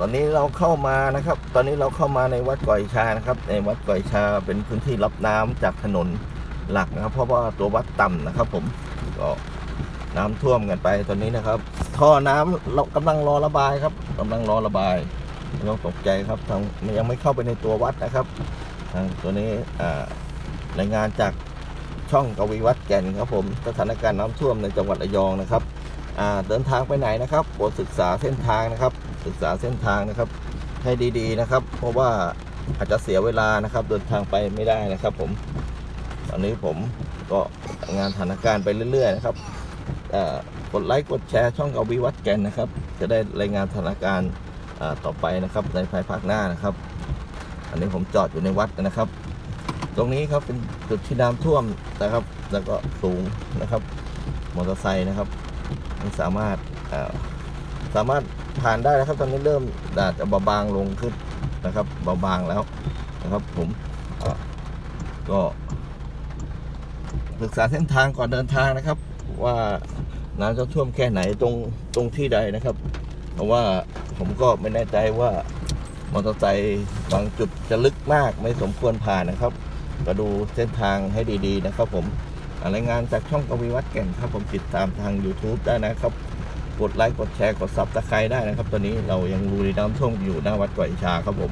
ตอนนี้เราเข้ามานะครับ ตอนนี้เราเข้ามาในวัดก่อยชานะครับ ในวัดก่อยชาเป็นพื้นที่รับน้ำจากถนนหลักนะครับ เพราะว่าตัววัดต่ำนะครับ ผมก็น้ำท่วมกันไปตอนนี้นะครับ ท่อน้ำเรากำลังรอระบายครับกำลังรอระบายไม่ต้องตกใจครับทางมันยังไม่เข้าไปในตัววัดนะครับทางตัวนี้รายงานจากช่องกวีวัดแก่นครับผมสถานการณ์น้ำท่วมในจังหวัดระยองนะครับ เดินทางไปไหนนะครับโปรดศึกษาเส้นทางนะครับ ศึกษาเส้นทางนะครับ ให้ดีๆนะครับ เพราะว่าอาจจะเสียเวลานะครับ เดินทางไปไม่ได้นะครับ ผม ตอนนี้ผมก็งานสถานการณ์ไปเรื่อย ๆ นะครับกดไลค์กดแชร์ช่องกวีวัดแกนนะครับ จะได้รายงานสถานการณ์ต่อไปนะครับในภายภาคหน้านะครับ อันนี้ผมจอดอยู่ในวัดนะครับ ตรงนี้ครับเป็นจุดที่น้ำท่วมนะครับ แล้วก็สูงนะครับ มอเตอร์ไซค์นะครับ ไม่สามารถสามารถผ่านได้นะครับ ตอนนี้เริ่มอาจจะเบาบางลงขึ้นนะครับเบาบางแล้วนะครับ ผมก็ศึกษาเส้นทางก่อนเดินทางนะครับ ว่าน้ำจะท่วมแค่ไหนตรงตรงที่ใดนะครับ เพราะว่าผมก็ไม่แน่ใจว่ามอเตอร์ไซค์บางจุดจะลึกมากไม่สมควรผ่านนะครับ ก็ดูเส้นทางให้ดี ๆ นะครับผม รายงานจากช่องกวีวัดแก่นครับผมติดตามทาง YouTube ได้นะครับ กดไลค์กดแชร์กดซับสไครต์ได้นะครับ ตอนนี้เรายังรูในน้ำท่วมอยู่หน้าวัดก่อยชาครับผม